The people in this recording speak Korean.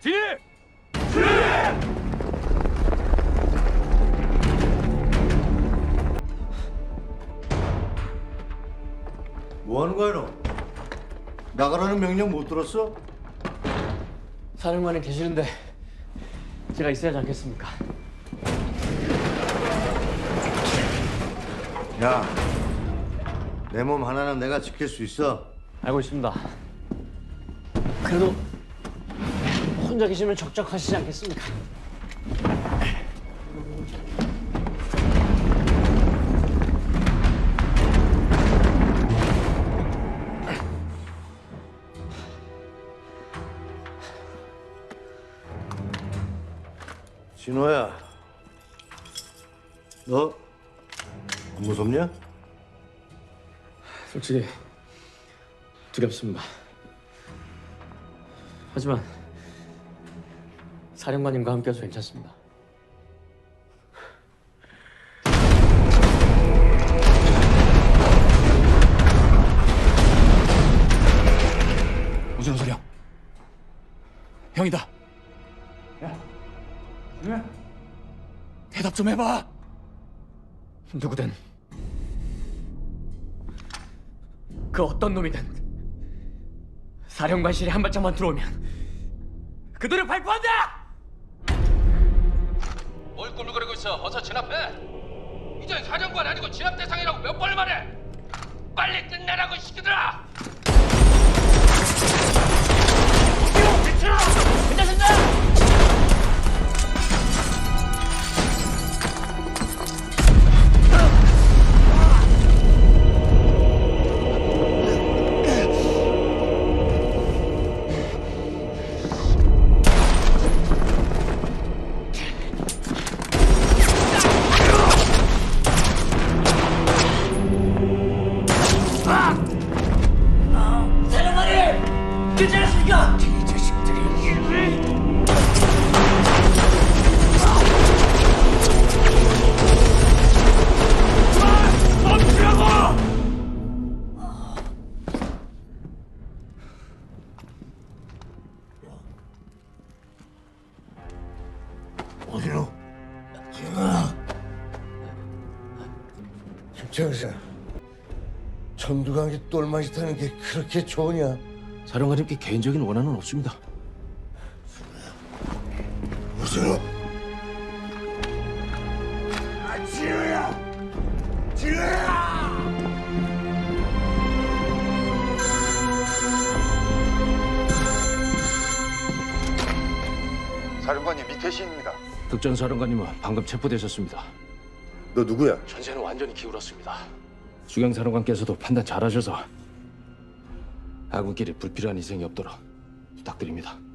진입! 뭐 하는 거야 너? 나가라는 명령 못 들었어? 사령관이 계시는데 제가 있어야지 않겠습니까? 야, 내 몸 하나는 내가 지킬 수 있어. 알고 있습니다. 그래도 혼자 계시면 적적하시지 않겠습니까? 진호야, 너 안 무섭냐? 솔직히 두렵습니다. 하지만 사령관님과 함께해서 괜찮습니다. 무슨 소리야? 형이다. 야, 대답 좀 해봐. 누구든 그 어떤 놈이든 사령관실에 한 발짝만 들어오면 그들을 발포한다! 뭘 꿀거리고 있어? 어서 진압해. 이제 사령관 아니고 진압 대상이라고 몇 번을 말해. 빨리 끝내라고 이 시키 들아. 괜찮으십니까? 어디로? 진호야. 김창사, 천두강이 똘마시 타는 게 그렇게 좋으냐? 사령관님께 개인적인 원한은 없습니다. 무슨? 아, 진호야! 진호야! 사령관님 이태신입니다. 득전 사령관님은 방금 체포되셨습니다. 너 누구야? 전세는 완전히 기울었습니다. 수경 사령관께서도 판단 잘하셔서 아군끼리 불필요한 희생이 없도록 부탁드립니다.